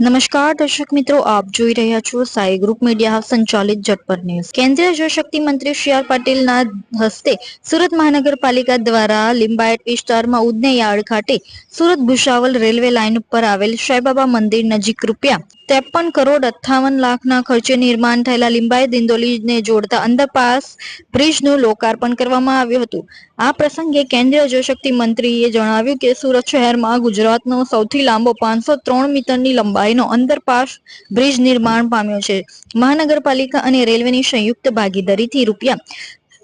નમસ્કાર, દર્શક મિત્રો, આપ જોઈ રહ્યા છો સાઈ ગ્રુપ મીડિયા સંચાલિત ઝટપટ ન્યૂઝ. કેન્દ્રીય જળશક્તિ મંત્રી સી આર પાટીલના હસ્તે સુરત મહાનગરપાલિકા દ્વારા લિંબાયત વિસ્તારમાં ઉદને યાર્ડ ખાતે સુરત ભુસાવલ રેલવે લાઇન ઉપર આવેલ સાઈબાબા મંદિર નજીક રૂપિયા ત્રેપન કરોડ અઠ્ઠાવન લાખના ખર્ચે નિર્માણ થયેલા લિંબાયત દિંદોલીને જોડતા અંડરપાસ બ્રિજનું લોકાર્પણ કરવામાં આવ્યું હતું. આ પ્રસંગે કેન્દ્રીય જળશક્તિ મંત્રીએ જણાવ્યું કે સુરત શહેરમાં ગુજરાતનો સૌથી લાંબો પાંચસો ત્રણ મીટરની લંબાઈનો અંડરપાસ બ્રિજ નિર્માણ પામ્યો છે. મહાનગરપાલિકા અને રેલવેની સંયુક્ત ભાગીદારીથી રૂપિયા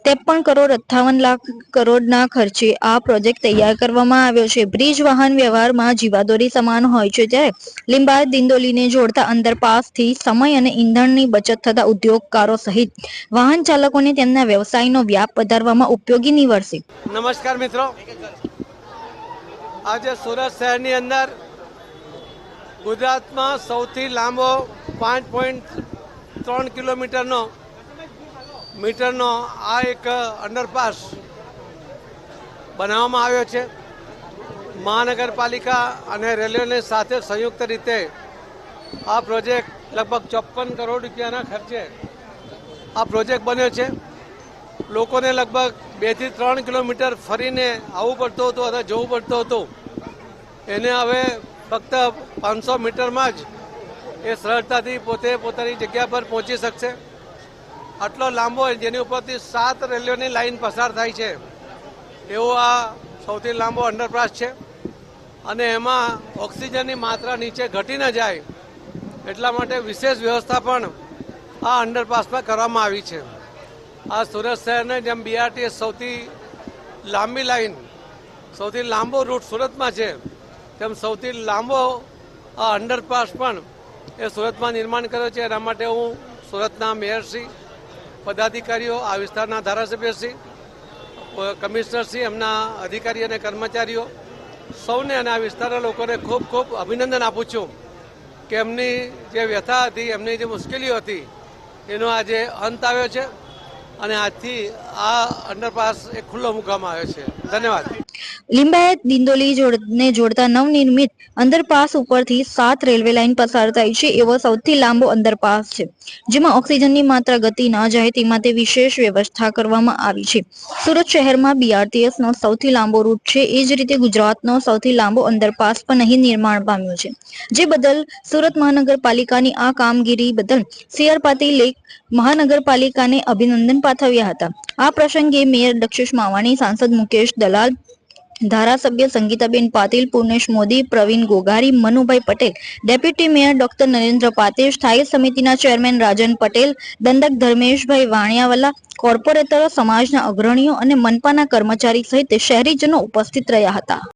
ત્રેપન કરોડ અઠ્ઠાવન લાખ કરોડના ખર્ચે આ પ્રોજેક્ટ તૈયાર કરવામાં આવ્યો છે. બ્રિજ વાહન વ્યવહારમાં જીવાદોરી સમાન હોય છે જ્યારે લીંબાયત દિંડોલીને જોડતા અંડરપાસથી સમય અને ઈંધણની બચત થતા ઉદ્યોગકારો સહિત વાહન ચાલકોને તેમના વ્યવસાયનો વ્યાપ વધારવામાં ઉપયોગી નીવડશે. નમસ્કાર મિત્રો. આજે સુરત શહેરની અંદર ગુજરાતમાં સૌથી લાંબો પાંચ પોઈન્ટ ત્રણ કિલોમીટરનો મીટરનો આ એક અંડરપાસ બનાવવામાં આવ્યો છે. મહાનગરપાલિકા અને રેલવેની સાથે સંયુક્ત રીતે આ પ્રોજેક્ટ લગભગ ચોપન કરોડ રૂપિયાના ખર્ચે આ પ્રોજેક્ટ બન્યો છે. લોકોને લગભગ બેથી ત્રણ કિલોમીટર ફરીને આવવું પડતું હતું અથવા જવું પડતું હતું. એને હવે ફક્ત પાંચસો મીટરમાં જ એ સરળતાથી પોતે પોતાની જગ્યા પર પહોંચી શકશે. આટલો લાંબો હોય જેની ઉપરથી સાત રેલવેની લાઇન પસાર થાય છે, એવો આ સૌથી લાંબો અંડરપાસ છે. અને એમાં ઓક્સિજનની માત્રા નીચે ઘટી ન જાય એટલા માટે વિશેષ વ્યવસ્થા પણ આ અંડરપાસમાં કરવામાં આવી છે. આ સુરત શહેરને જેમ બીઆરટીએસ સૌથી લાંબી લાઈન, સૌથી લાંબો રૂટ સુરતમાં છે, તેમ સૌથી લાંબો આ અંડરપાસ પણ એ સુરતમાં નિર્માણ કર્યો છે. એના માટે હું સુરતના મેયરશ્રી પદાધિકારીઓ આ વિસ્તારના ધારાસભ્યશ્રી કમિશનરશ્રી એમના અધિકારી અને કર્મચારીઓ, સૌને અને આ વિસ્તારના લોકોને ખૂબ ખૂબ અભિનંદન આપું છું કે એમની જે વ્યથા હતી, એમની જે મુશ્કેલીઓ હતી, એનો આજે અંત આવ્યો છે અને આજથી આ અંડરપાસ એ ખુલ્લો મૂકવામાં આવ્યો છે. ધન્યવાદ. લિંબાયત દિંડોલી જોડને જોડતા નવનિર્મિત અંડરપાસ ઉપરથી સાત રેલવે લાઇન પસાર થાય છે એવો સૌથી લાંબો અંડરપાસ છે. જેમાં ઓક્સિજનની માત્રા ગતિ ન જાય તે માટે વિશેષ વ્યવસ્થા કરવામાં આવી છે. સુરત શહેરમાં બીઆરટીએસ નો સૌથી લાંબો રૂટ છે. એ જ રીતે ગુજરાતનો સૌથી લાંબો અંડરપાસ પણ અહીં નિર્માણ પામ્યો છે. જે બદલ સુરત મહાનગરપાલિકાની આ કામગીરી બદલ સીઆર પાટીલે મહાનગરપાલિકાને અભિનંદન પાઠવ્યા હતા. આ પ્રસંગે મેયર દક્ષેશ માવાણી, સાંસદ મુકેશ દલાલ ધારાસભ્ય Sangitaben Patil, Purnesh Modi, Pravin Gogari, Manubhai Patel, deputy mayor doctor Narendra Patil, સ્થાયી સમિતિના ચેરમેન રાજન પટેલ, દંડક ધર્મેશભાઈ વાણિયાવાલા, કોર્પોરેટરો, સમાજના અગ્રણીઓ અને મનપાના કર્મચારી સહિત શહેરીજનો ઉપસ્થિત રહ્યા હતા.